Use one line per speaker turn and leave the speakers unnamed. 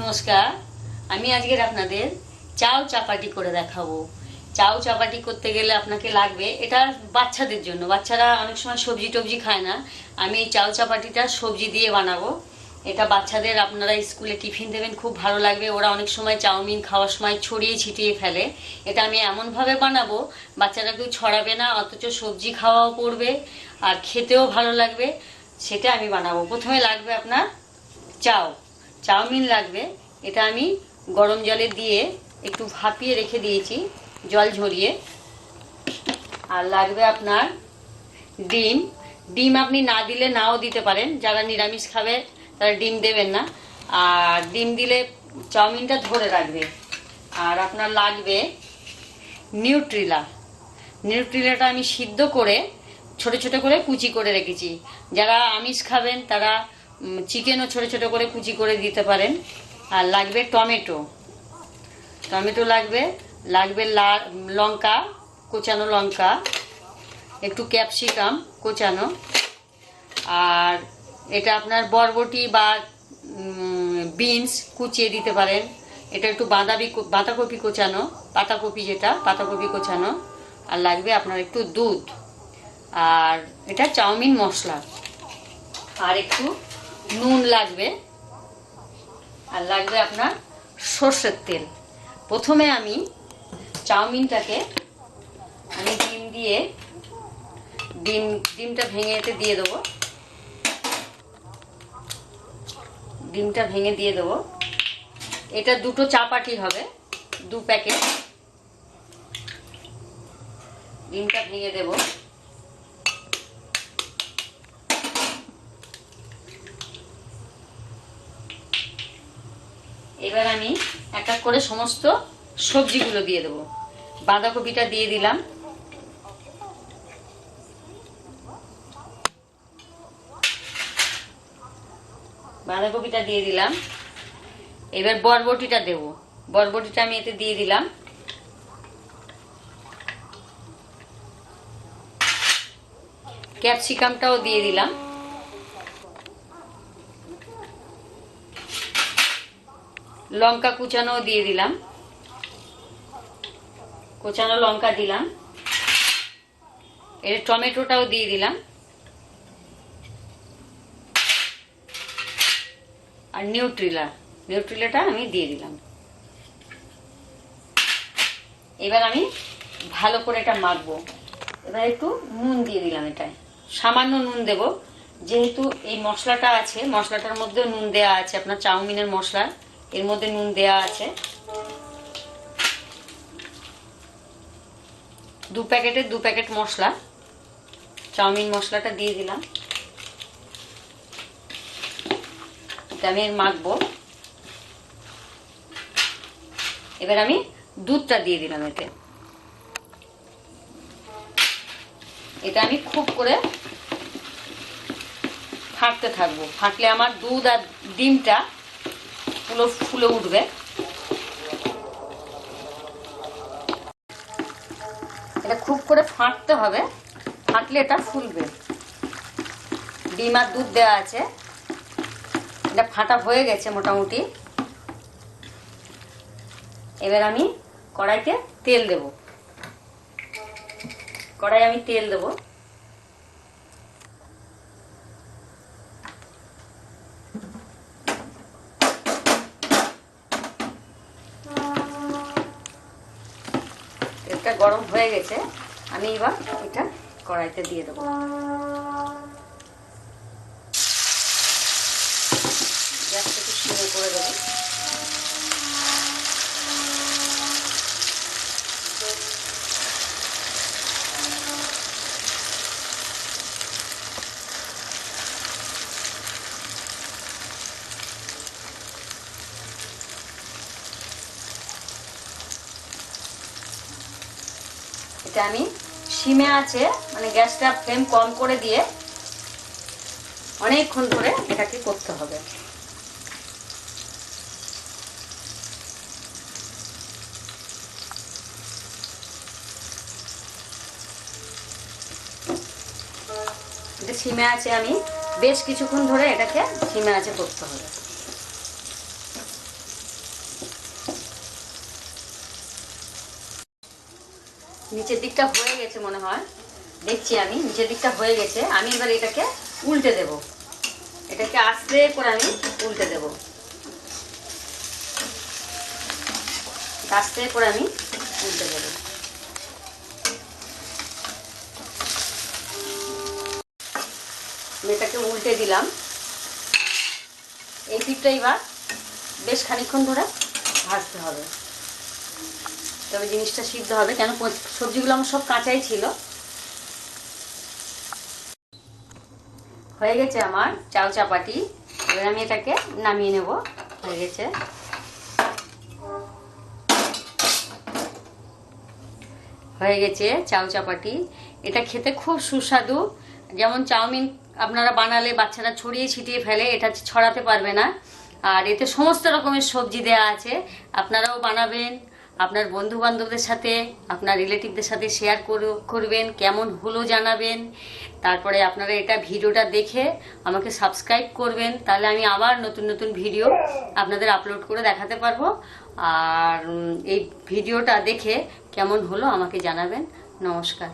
নমস্কার, আমি আজকের আপনাদের চাউ চাপাটি করে দেখাবো। চাউ চাপাটি করতে গেলে আপনাকে লাগবে, এটা বাচ্চাদের জন্য। বাচ্চারা অনেক সময় সবজি টবজি খায় না। আমি চাউ চাপাটিটা সবজি দিয়ে বানাবো। এটা বাচ্চাদের আপনারা স্কুলে টিফিন দেবেন, খুব ভালো লাগবে। ওরা অনেক সময় চাউমিন খাওয়ার সময় ছড়িয়ে ছিটিয়ে ফেলে। এটা আমি এমনভাবে বানাবো, বাচ্চারা কেউ ছড়াবে না, অথচ সবজি খাওয়াও পড়বে আর খেতেও ভালো লাগবে। সেটা আমি বানাবো। প্রথমে লাগবে আপনার চাউ। চাউমিন লাগবে, এটা আমি গরম জলে দিয়ে একটু ভাপিয়ে রেখে দিয়েছি, জল ঝরিয়ে। আর লাগবে আপনার ডিম। ডিম আপনি না দিলে নাও দিতে পারেন, যারা নিরামিষ খাবে তারা ডিম দেবেন না। আর ডিম দিলে চাউমিনটা ধরে রাখবে। আর আপনার লাগবে নিউট্রিলা। নিউট্রিলাটা আমি সিদ্ধ করে, ছোট ছোট করে কুচি করে রেখেছি। যারা আমিষ খাবেন তারা চিকেনও ছোট ছোট করে কুচি করে দিতে পারেন। আর লাগবে টমেটো। টমেটো লাগবে লাগবে লঙ্কা, কোচানো লঙ্কা, একটু ক্যাপসিকাম কোচানো। আর এটা আপনার বরবটি বা বিনস কুচিয়ে দিতে পারেন। এটা একটু বাঁধাবি বাঁধাকপি কোচানো, পাতাকপি যেটা, পাতাকপি কোচানো। আর লাগবে আপনার একটু দুধ। আর এটা চাউমিন মশলা। আর একটু নুন লাগবে আর লাগবে আপনার সর্ষের তেল। প্রথমে আমি চাউমিনটাকে আমি ডিম দিয়ে, ডিম, ডিমটা ভেঙে এতে দিয়ে দেবো। ডিমটা ভেঙে দিয়ে দেবো। এটা দুটো চাপাটি হবে, দু প্যাকেট। ডিমটা ভেঙে দেবো। এবার আমি এক এক করে সমস্ত সবজিগুলো দিয়ে দেবো। বাঁধাকপিটা দিয়ে দিলাম। বাঁধাকপিটা দিয়ে দিলাম। এবার বরবটিটা দেব। বরবটিটা আমি এতে দিয়ে দিলাম। ক্যাপসিকামটাও দিয়ে দিলাম। লঙ্কা কুচানোও দিয়ে দিলাম। কুচানো লঙ্কা দিলাম। এর টমেটোটাও দিয়ে দিলাম। আর নিউট্রিলা, নিউট্রিলাটা আমি দিয়ে দিলাম। এবার আমি ভালো করে এটা মাখবো। এবার একটু নুন দিয়ে দিলাম এটায়। সামান্য নুন দেব। যেহেতু এই মশলাটা আছে, মশলাটার মধ্যে নুন দেয়া আছে, আপনার চাউমিনের মশলা। এর মধ্যে নুন দেয়া আছে। দু প্যাকেটের দু প্যাকেট মশলা। চাউমিন মশলাটা দিয়ে দিলাম। আমি মাখবো। এবার আমি দুধটা দিয়ে দিলাম এতে। এটা আমি খুব করে ফাটতে থাকব। ফাটলে আমার দুধ আর ডিমটা পুরো ফুলে উঠবে। এটা খুব করে ফাটতে হবে, ফাটলে এটা ফুলবে। ডিম আর দুধ দেওয়া আছে। এটা ফাটা হয়ে গেছে মোটামুটি। এবার আমি কড়াইতে তেল দেব। কড়াই আমি তেল দেব। তেলটা গরম হয়ে গেছে, আমি এবার এটা কড়াইতে দিয়ে দেবো। গ্যাসটা একটু সিমে করে দেবো। এটা আমি সিমে আছে মানে গ্যাসটা ফ্লেম কম করে দিয়ে অনেকক্ষণ ধরে এটাকে করতে হবে। সিমে আছে আমি, বেশ কিছুক্ষণ ধরে এটাকে সিমে আছে করতে হবে। নিচের দিকটা হয়ে গেছে মনে হয়। দেখছি আমি, নিচের দিকটা হয়ে গেছে। আমি এবার এটাকে উল্টে দেব। এটাকে আস্তে করে আমি উল্টে দেব। আস্তে করে আমি উল্টে দেবো। আমি এটাকে উল্টে দিলাম। এই পিঠটা এবার বেশ খানিক্ষণ ধরে ভাজতে হবে। তবে জিনিসটা সিদ্ধ হবে। কেন সবজিগুলো আমার সব কাঁচাই ছিল। হয়ে গেছে আমার চাউ চাপাটি। এবার আমি এটাকে নামিয়ে নেব। হয়ে গেছে। হয়ে গেছে চাউ চাপাটি। এটা খেতে খুব সুস্বাদু। যেমন চাউমিন আপনারা বানালে বাচ্চারা ছড়িয়ে ছিটিয়ে ফেলে, এটা ছড়াতে পারবে না। আর এতে সমস্ত রকমের সবজি দেয়া আছে। আপনারাও বানাবেন। আপনার বন্ধু বান্ধবদের সাথে, আপনার রিলেটিভদের সাথে শেয়ার করবেন, কেমন হলো জানাবেন। তারপরে আপনারা এটা ভিডিওটা দেখে আমাকে সাবস্ক্রাইব করবেন। তাহলে আমি আবার নতুন নতুন ভিডিও আপনাদের আপলোড করে দেখাতে পারব। আর এই ভিডিওটা দেখে কেমন হলো আমাকে জানাবেন। নমস্কার।